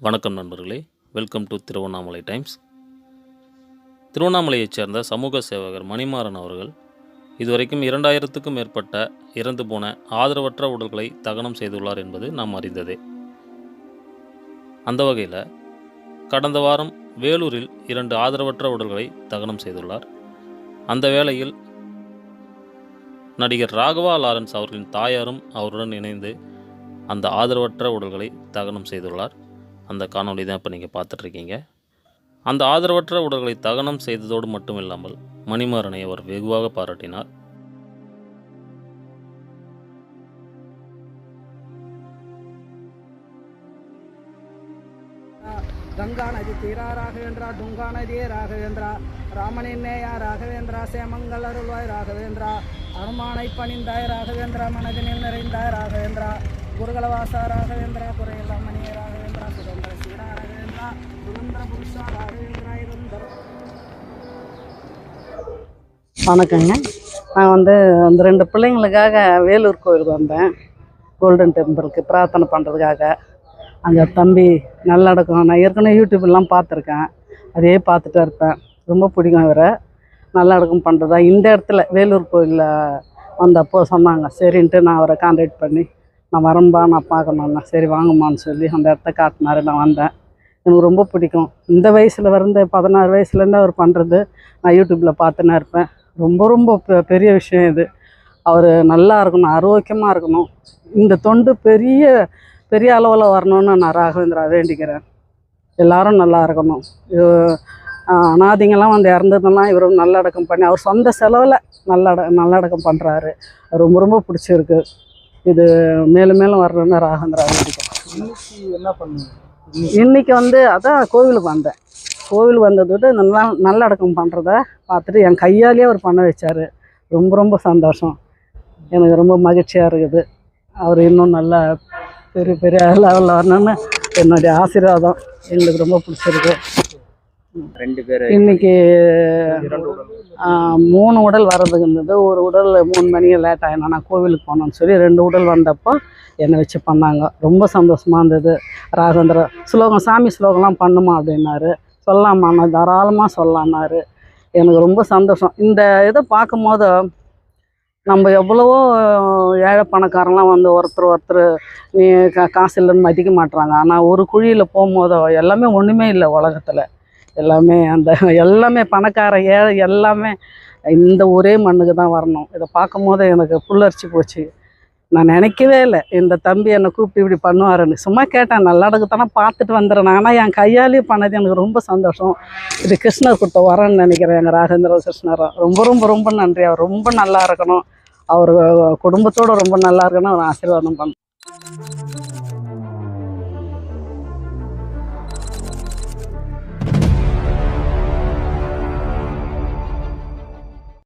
வணக்கம் நண்பர்களே. Welcome to Tiruvannamalai Times திருவண்ணாமலையைச் சேர்ந்த சமூக சேவகர் மணிமாறன் அவர்கள் இதுவரைக்கும் இரண்டாயிரத்துக்கும் மேற்பட்ட இறந்து போன ஆதரவற்ற உடல்களை தகனம் செய்துள்ளார் என்பது நாம் அறிந்ததே. அந்த வகையில் கடந்த வாரம் வேலூரில் இரண்டு ஆதரவற்ற உடல்களை தகனம் செய்துள்ளார். அந்த வேளையில் நடிகர் ராகவா லாரன்ஸ் அவர்களின் தாயாரும் அவருடன் இணைந்து அந்த ஆதரவற்ற உடல்களை தகனம் செய்துள்ளார். அந்த காணொளி தான் இப்போ நீங்கள் பார்த்துட்ருக்கீங்க. அந்த ஆதரவற்ற உடல்களை தகனம் செய்ததோடு மட்டும் இல்லாமல் மணிமாறனை அவர் வெகுவாக பாராட்டினார். கங்கா நதி தீரா ராகவேந்திரா துங்கா நதியே ராகவேந்திரா ராமனின்னேயா ராகவேந்திரா சேமங்கள் அருள்வாய் ராகவேந்திரா அனுமானை பணிந்தாய் ராகவேந்திரா மனதினில் நிறைந்தாய் ராகவேந்திரா குருகலவாசா ராகவேந்திரா குறையெல்லாம் மணியரா வணக்கங்க. நான் வந்து அந்த ரெண்டு பிள்ளைங்களுக்காக வேலூர் கோயிலுக்கு வந்தேன். கோல்டன் டெம்பிளுக்கு பிரார்த்தனை பண்ணுறதுக்காக அங்கே தம்பி நல்லடக்கம் நான் ஏற்கனவே யூடியூப்லாம் பார்த்துருக்கேன். அதே பார்த்துட்டே இருப்பேன். ரொம்ப பிடிக்கும் அவரை நல்லடக்கம் பண்ணுறதா இந்த இடத்துல வேலூர் கோயிலில் வந்தப்போ சொன்னாங்க சரின்ட்டு நான் அவரை கான்டாக்ட் பண்ணி நான் வரம்பா நான் பார்க்கணுன்னா சரி வாங்கம்மான்னு சொல்லி அந்த இடத்த காட்டினாரு. நான் வந்தேன். எனக்கு ரொம்ப பிடிக்கும். இந்த வயசில் வந்து பதினாறு வயசுலேருந்து அவர் பண்ணுறது நான் யூடியூப்பில் பார்த்துனா இருப்பேன். ரொம்ப ரொம்ப பெ- பெரிய விஷயம் இது. அவர் நல்லா இருக்கணும் ஆரோக்கியமாக இருக்கணும். இந்த தொண்டு பெரிய பெரிய அளவில் வரணும்னு நான் ராகவேந்திரா வேண்டிக்கிறேன். எல்லாரும் நல்லா இருக்கணும். இது ஆஹ், வந்து இறந்ததுலாம் இவரும் நல்லடக்கம் பண்ணி அவர் சொந்த செலவில் நல்லட நல்லடக்கம் பண்ணுறாரு ரொம்ப ரொம்ப பிடிச்சிருக்கு. இது மேலும் மேலும் வரணும்னு ராகவேந்திரா வேண்டிக்கிறேன். என்ன பண்ணுங்க இன்னைக்கு வந்து அதான் கோவிலுக்கு வந்தேன். கோவிலுக்கு வந்ததை விட இந்த நல்ல நல்லடக்கம் பண்ணுறத பார்த்துட்டு என் கையாலேயே அவர் பண்ண வச்சார். ரொம்ப ரொம்ப சந்தோஷம். எனக்கு ரொம்ப மகிழ்ச்சியாக இருக்குது. அவர் இன்னும் நல்லா பெரிய பெரிய லெவலில் வரணும்னு என்னுடைய ஆசீர்வாதம் எங்களுக்கு ரொம்ப பிடிச்சிருக்கு. ரெண்டு பேர் இன்னைக்கு மூணு உடல் வர்றதுக்கு இருந்தது. ஒரு உடல் மூணு மணி லேட் ஆகினா நான் கோவிலுக்கு போனோம்னு சொல்லி ரெண்டு உடல் வந்தப்போ என்னை வச்சு பண்ணாங்க. ரொம்ப சந்தோஷமாக இருந்தது. ராகவேந்திர ஸ்லோகம் சாமி ஸ்லோகம்லாம் பண்ணுமா? அப்படின்னாரு. சொல்லலாமா நான் தாராளமாக சொல்லலான்னாரு எனக்கு ரொம்ப சந்தோஷம். இந்த இதை பார்க்கும்போது நம்ம எவ்வளவோ ஏழை பணக்காரன்லாம் வந்து ஒருத்தர் ஒருத்தர் நீ கா காசு இல்லைன்னு மதிக்க மாட்டுறாங்க ஆனால் ஒரு குழியில் போகும்போதோ எல்லாமே ஒன்றுமே இல்லை உலகத்தில். எல்லாமே அந்த எல்லாமே பணக்கார ஏழை எல்லாமே இந்த ஒரே மண்ணுக்கு தான் வரணும். இதை பார்க்கும்போது எனக்கு புல்லரிச்சு போச்சு. நான் நினைக்கவே இல்லை இந்த தம்பி என்னை கூப்பிட்டு இப்படி பண்ணுவாருன்னு. சும்மா கேட்டேன் நல்லடக்குத்தானே பார்த்துட்டு வந்துடுறேன். ஆனால் என் கையாலேயே பண்ணது எனக்கு ரொம்ப சந்தோஷம். இது கிருஷ்ணர் கொடுத்த வரேன்னு நினைக்கிறேன் எங்கள் ராஜேந்திர கிருஷ்ணரா. ரொம்ப ரொம்ப ரொம்ப நன்றி. அவர் ரொம்ப நல்லா இருக்கணும். அவர் குடும்பத்தோடு ரொம்ப நல்லா இருக்கணும். அவர் ஆசீர்வாதம் பண்ண